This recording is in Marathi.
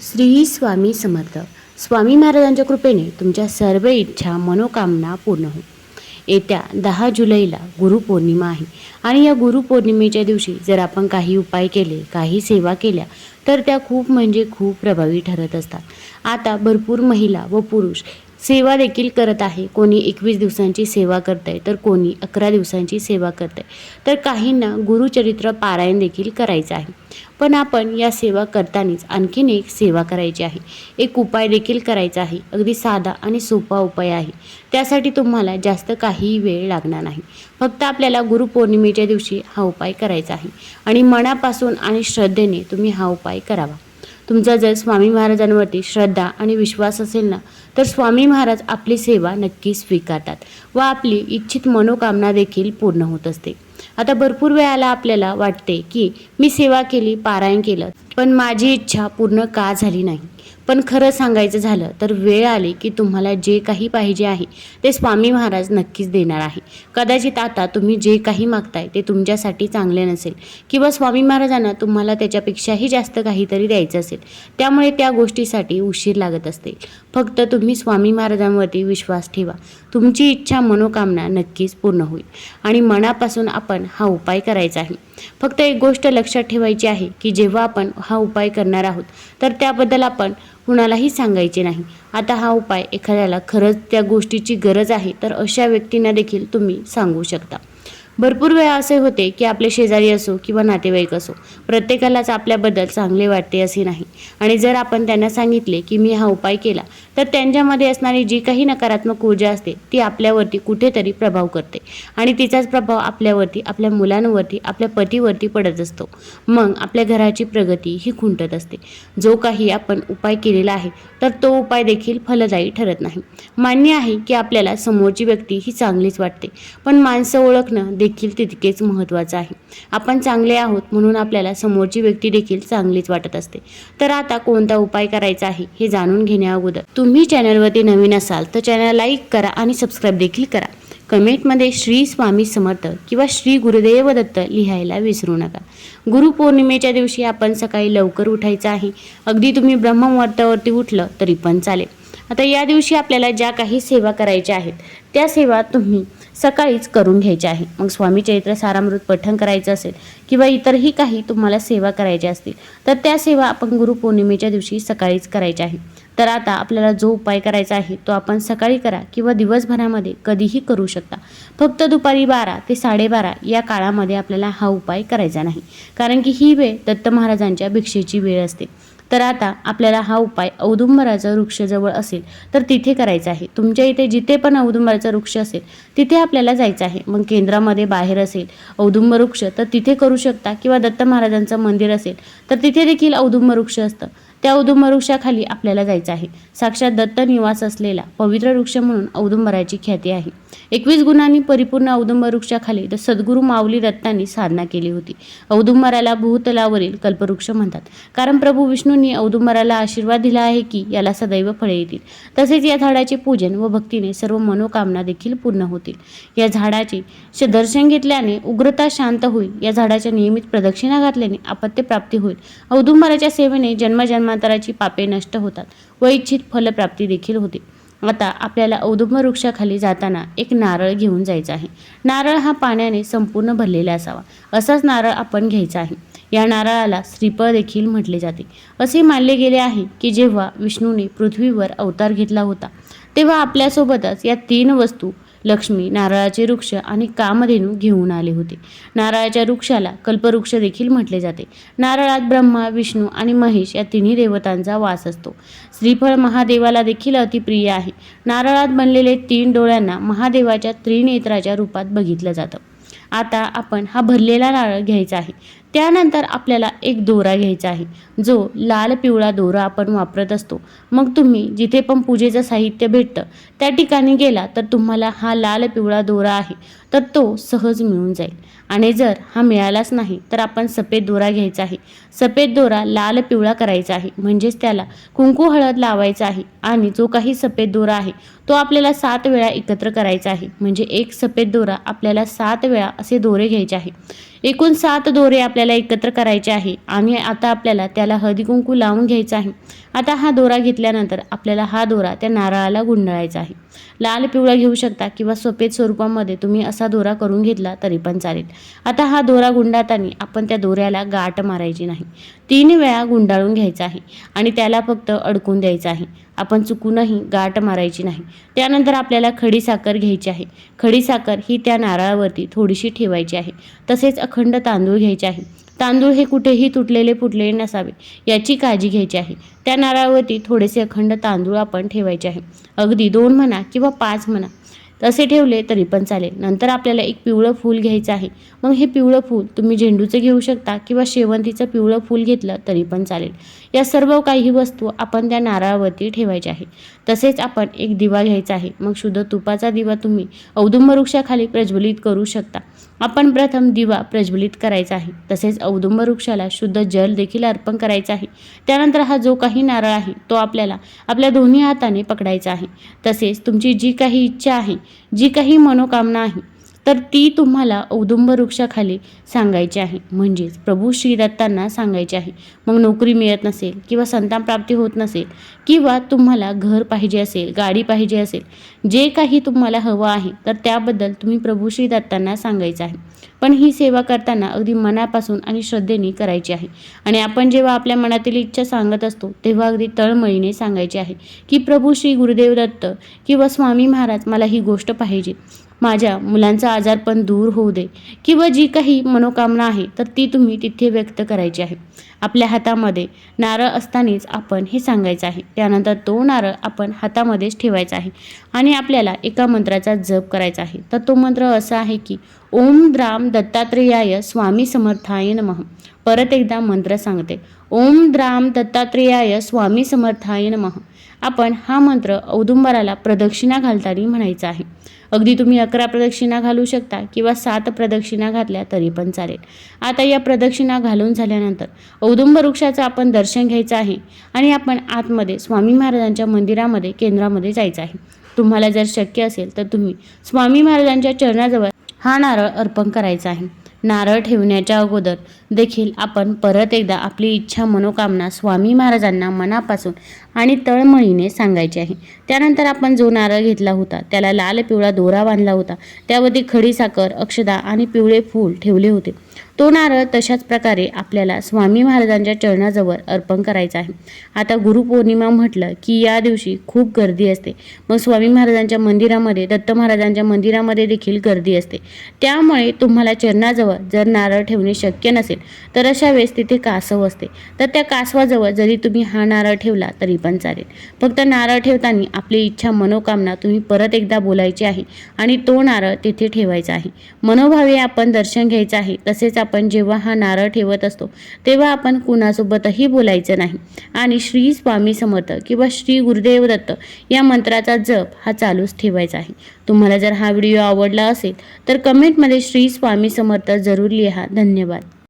श्री स्वामी समर्थ. स्वामी महाराजांच्या कृपेने तुमच्या सर्व इच्छा मनोकामना पूर्ण हो येत्या दहा जुलैला गुरुपौर्णिमा आहे आणि या गुरुपौर्णिमेच्या दिवशी जर आपण काही उपाय केले काही सेवा केल्या तर त्या खूप म्हणजे खूप प्रभावी ठरत असतात. आता भरपूर महिला व पुरुष सेवा देखील करत आहे. कोणी एकवीस दिवसांची सेवा करत आहे तर कोणी अकरा दिवसांची सेवा करत आहे तर काहींना गुरुचरित्र पारायण देखील करायचं आहे. पण आपण या सेवा करतानाच आणखीन एक सेवा करायची आहे. एक उपाय देखील करायचा आहे. अगदी साधा आणि सोपा उपाय आहे. त्यासाठी तुम्हाला जास्त काहीही वेळ लागणार नाही. फक्त आपल्याला गुरुपौर्णिमेच्या दिवशी हा उपाय करायचा आहे. आणि मनापासून आणि श्रद्धेने तुम्ही हा उपाय करावा. तुमचा जर स्वामी महाराजांवरती श्रद्धा आणि विश्वास असेल ना तर स्वामी महाराज आपली सेवा नक्की स्वीकारतात व आपली इच्छित मनोकामना देखील पूर्ण होत असते. आता भरपूर वेळाला आपल्याला वाटते की मी सेवा केली पारायण केलं पण माझी इच्छा पूर्ण का झाली नाही? पण खरं सांगायचं झालं तर वेळ आली की तुम्हाला जे काही पाहिजे आहे ते स्वामी महाराज नक्कीच देणार आहे. कदाचित आता तुम्ही जे काही मागताय ते तुमच्यासाठी चांगले नसेल किंवा स्वामी महाराजांना तुम्हाला त्याच्यापेक्षाही जास्त काहीतरी द्यायचं असेल त्यामुळे त्या गोष्टीसाठी उशीर लागत असते. फक्त तुम्ही स्वामी महाराजांवरती विश्वास ठेवा. तुमची इच्छा मनोकामना नक्कीच पूर्ण होईल. आणि मनापासून आपण हा उपाय करायचा आहे. फक्त एक गोष्ट लक्षात ठेवायची आहे की जेव्हा आपण हा उपाय करणार आहोत तर त्याबद्दल आपण कुणालाही सांगायचे नाही. आता हा उपाय एखाद्याला खरंच त्या गोष्टीची गरज आहे तर अशा व्यक्तींना देखील तुम्ही सांगू शकता. भरपूर वेळा असे होते की आपले शेजारी असो किंवा नातेवाईक असो प्रत्येकालाच आपल्याबद्दल चांगले वाटते असे नाही. आणि जर आपण त्यांना सांगितले की मी हा उपाय केला तर त्यांच्यामध्ये असणारी जी काही नकारात्मक ऊर्जा असते ती आपल्यावरती कुठेतरी प्रभाव करते. आणि तिचाच प्रभाव आपल्यावरती आपल्या मुलांवरती आपल्या पतीवरती पडत असतो. मग आपल्या घराची प्रगती ही खुंटत असते. जो काही आपण उपाय केलेला आहे तर तो उपाय देखील फलदायी ठरत नाही. मान्य आहे की आपल्याला समोरची व्यक्ती ही चांगलीच वाटते पण माणसं ओळखणं देखील तितकेच महत्त्वाचं आहे. आपण चांगले आहोत म्हणून आपल्याला समोरची व्यक्ती देखील चांगलीच वाटत असते. तर आता कोणता उपाय करायचा आहे हे जाणून घेण्या अगोदर. तुम्ही चॅनलवरती नवीन असाल तर चॅनल लाईक करा आणि सबस्क्राईब देखील करा. कमेंटमध्ये श्री स्वामी समर्थ किंवा श्री गुरुदेव दत्त लिहायला विसरू नका. गुरुपौर्णिमेच्या दिवशी आपण सकाळी लवकर उठायचं आहे. अगदी तुम्ही ब्रह्ममुहूर्तावरती उठलं तरी पण चालेल. आता या दिवशी आपल्याला ज्या काही सेवा करायच्या आहेत त्या सेवा तुम्ही सकाळीच करून घ्यायचे आहे. मग स्वामी चरित्र सारामृत पठण करायचं असेल किंवा इतरही काही तुम्हाला सेवा करायच्या असतील तर त्या सेवा आपण गुरुपौर्णिमेच्या दिवशी सकाळीच करायच्या आहे. तर आता आपल्याला जो उपाय करायचा आहे तो आपण सकाळी करा किंवा दिवसभरामध्ये कधीही करू शकता. फक्त दुपारी बारा ते साडेबारा या काळामध्ये आपल्याला हा उपाय करायचा नाही. कारण की ही वेळ दत्त महाराजांच्या भिक्षेची वेळ असते. तर आता आपल्याला हा उपाय औदुंबराचा वृक्ष जवळ असेल तर तिथे करायचा आहे. तुमच्या इथे जिथे पण औदुंबराचा वृक्ष असेल तिथे आपल्याला जायचं आहे. मग केंद्रामध्ये बाहेर असेल औदुंब वृक्ष तर तिथे करू शकता. किंवा दत्त महाराजांचं मंदिर असेल तर तिथे देखील औदुंब वृक्ष असतं. त्या औदुंब वृक्षाखाली आपल्याला जायचं आहे. साक्षात दत्त निवास असलेला पवित्र वृक्ष म्हणून औदुंबराची ख्याती आहे. एकवीस गुणांनी परिपूर्ण औदुंब वृक्षाखाली द सद्गुरू माऊली दत्तांनी साधना केली होती. औदुंबराला भूतलावरील कल्पवृक्ष म्हणतात. कारण प्रभू विष्णूंनी औदुंबराला आशीर्वाद दिला आहे की याला सदैव फळे येतील. तसेच या झाडाचे पूजन व भक्तीने सर्व मनोकामना देखील पूर्ण होतील. या झाडाचे श- दर्शन घेतल्याने उग्रता शांत होईल. या झाडाच्या नियमित प्रदक्षिणा घातल्याने आपत्य प्राप्ती होईल. औदुंबराच्या सेवेने जन्मजन्मांतराची पापे नष्ट होतात व इच्छित फलप्राप्ती देखील होते. आता आपल्याला औदुंब वृक्षाखाली जाताना एक नारळ घेऊन जायचा आहे. नारळ हा पाण्याने संपूर्ण भरलेला असावा. असाच नारळ आपण घ्यायचा आहे. या नारळाला श्रीफळ देखील म्हटले जाते. असे मानले गेले आहे की जेव्हा विष्णूने पृथ्वीवर अवतार घेतला होता तेव्हा आपल्यासोबतच या तीन वस्तू लक्ष्मी नारळाचे वृक्ष आणि कामधेनू घेऊन आले होते. नारळाच्या वृक्षाला कल्पवृक्ष देखील म्हटले जाते. नारळात ब्रह्मा विष्णू आणि महेश या तिन्ही देवतांचा वास असतो. श्रीफळ महादेवाला देखील अतिप्रिय आहे. नारळात बनलेले तीन डोळ्यांना महादेवाच्या त्रिनेत्राच्या रूपात बघितलं जातं. आता आपण हा भरलेला नारळ घ्यायचा आहे. त्यानंतर आपल्याला एक दोरा घ्यायचा आहे. जो लाल पिवळा दोरा आपण वापरत असतो. मग तुम्ही जिथे पण पूजेचं साहित्य भेटतं त्या ठिकाणी गेला तर तुम्हाला हा लाल पिवळा दोरा आहे. तर तो सहज मिळून जाईल. आणि जर हा मिळालाच नाही तर आपण सफेद दोरा घ्यायचा आहे. सफेद दोरा लाल पिवळा करायचा आहे. म्हणजेच त्याला कुंकू हळद लावायचा आहे. आणि जो काही सफेद दोरा आहे तो आपल्याला सात वेळा एकत्र करायचा आहे. म्हणजे एक सफेद दोरा आपल्याला सात वेळा असे दोरे घ्यायचे आहे. एकूण सात दोरे आपल्याला एकत्र करायचे आहे. आणि आता आपल्याला त्याला हळदी कुंकू लावून घ्यायचा आहे. आता हा दोरा घेतल्यानंतर आपल्याला हा दोरा त्या नारळाला गुंडाळायचा आहे. लाल पिवळा घेऊ शकता किंवा सोपेत स्वरूपामध्ये तुम्ही असा दोरा करून घेतला तरी पण चालेल. आता हा दोरा गुंडाळताना आपण त्या दोऱ्याला गाठ मारायची नाही. तीन वेळा गुंडाळून घ्यायचा आहे आणि त्याला फक्त अडकून द्यायचं आहे. आपण चुकूनही गाठ मारायची नाही. त्यानंतर आपल्याला खडी साखर घ्यायची आहे. खडी साखर ही त्या नारळावरती थोडीशी ठेवायची आहे. तसेच अखंड तांदूळ घ्यायचे आहे. तांदूळ हे कुठेही तुटलेले फुटलेले नसावे याची काळजी घ्यायची आहे. त्या नारळावरती थोडेसे अखंड तांदूळ आपण ठेवायचे आहे. अगदी दोन म्हणा किंवा पाच म्हणा. तसे ठेवले तरी पण चालेल. नंतर आपल्याला एक पिवळं फूल घ्यायचं आहे. मग हे पिवळं फूल तुम्ही झेंडूचं घेऊ शकता किंवा शेवंतीचं पिवळं फूल घेतलं तरी पण चालेल. या सर्व काही वस्तू आपण त्या नारळावरती ठेवायच्या आहे. तसेच आपण एक दिवा घ्यायचा आहे. मग शुद्ध तुपाचा दिवा तुम्ही औदुंब वृक्षाखाली प्रज्वलित करू शकता. आपण प्रथम दिवा प्रज्वलित करायचा आहे. तसेच औदुंब वृक्षाला शुद्ध जल देखील अर्पण करायचं आहे. त्यानंतर हा जो काही नारळ आहे तो आपल्याला आपल्या दोन्ही हाताने पकडायचा आहे. तसेच तुमची जी काही इच्छा आहे जी काही मनोकामना आहे तर ती तुम्हाला औदुंब वृक्षाखाली सांगायची आहे. म्हणजेच प्रभू श्रीदत्तांना सांगायची सांगायचे आहे. मग नोकरी मिळत नसेल किंवा संतान प्राप्ती होत नसेल किंवा तुम्हाला घर पाहिजे असेल गाडी पाहिजे असेल जे काही तुम्हाला हवं आहे तर त्याबद्दल तुम्ही प्रभू श्रीदत्तांना सांगायचं आहे. पण ही सेवा करताना अगदी मनापासून आणि श्रद्धेने करायची आहे. आणि आपण जेव्हा आपल्या मनातील इच्छा सांगत असतो तेव्हा अगदी तळमळीने सांगायची आहे की प्रभू श्री गुरुदेव दत्त किंवा स्वामी महाराज मला ही गोष्ट पाहिजे. माझ्या मुलांचा आजारपण दूर होऊ दे किंवा जी काही मनोकामना आहे तर ती तुम्ही तिथे व्यक्त करायची आहे. आपल्या हातामध्ये नारळ असतानाच आपण हे सांगायचं आहे. त्यानंतर तो नारळ आपण हातामध्येच ठेवायचा आहे आणि आपल्याला एका मंत्राचा जप करायचा आहे. तर तो मंत्र असा आहे की ओम द्राम दत्तात्रेयाय स्वामी समर्थाय नमः. परत एकदा मंत्र सांगते. ओम द्राम दत्तात्रेयाय स्वामी समर्थाय नमः. आपण हा मंत्र औदुंबराला प्रदक्षिणा घालताना म्हणायचा आहे. अगदी तुम्ही अकरा प्रदक्षिणा घालू शकता किंवा सात प्रदक्षिणा घातल्या तरी पण चालेल. आता या प्रदक्षिणा घालून झाल्यानंतर औदुंब वृक्षाचं आपण दर्शन घ्यायचं आहे आणि आपण आतमध्ये स्वामी महाराजांच्या मंदिरामध्ये केंद्रामध्ये जायचं आहे. तुम्हाला जर शक्य असेल तर तुम्ही स्वामी महाराजांच्या चरणाजवळ हा नारळ अर्पण करायचा आहे. नारळ ठेवण्याच्या अगोदर देखील आपण परत एकदा आपली इच्छा मनोकामना स्वामी महाराजांना मनापासून आणि तळमळीने सांगायचे आहे. त्यानंतर आपण जो नारळ घेतला होता त्याला लाल पिवळा दोरा बांधला होता. त्यावरती खडी साखर अक्षदा आणि पिवळे फूल ठेवले होते. तो नारळ तशाच प्रकारे आपल्याला स्वामी महाराजांच्या चरणाजवळ अर्पण करायचा आहे. आता गुरुपौर्णिमा म्हटलं की या दिवशी खूप गर्दी असते. मग स्वामी महाराजांच्या मंदिरामध्ये दत्त महाराजांच्या मंदिरामध्ये देखील गर्दी असते. त्यामुळे तुम्हाला चरणाजवळ जर नारळ ठेवणे शक्य नसेल तर अशा वेळेस तिथे कासव असते. तर त्या कासवाजवळ जरी तुम्ही हा नारळ ठेवला तरी पण. पण चालेल. फक्त नारळ ठेवताना आपली इच्छा मनोकामना तुम्ही परत एकदा बोलायची आहे आणि तो नारळ तिथे ठेवायचा आहे. मनोभावे आपण दर्शन घ्यायचं आहे. तसेच आपण जेव्हा हा नारळ ठेवत असतो तेव्हा आपण कुणासोबतही बोलायचं नाही. आणि श्री स्वामी समर्थ किंवा श्री गुरुदेव दत्त या मंत्राचा जप हा चालूच ठेवायचा आहे. तुम्हाला जर हा व्हिडिओ आवडला असेल तर कमेंटमध्ये श्री स्वामी समर्थ जरूर लिहा. धन्यवाद.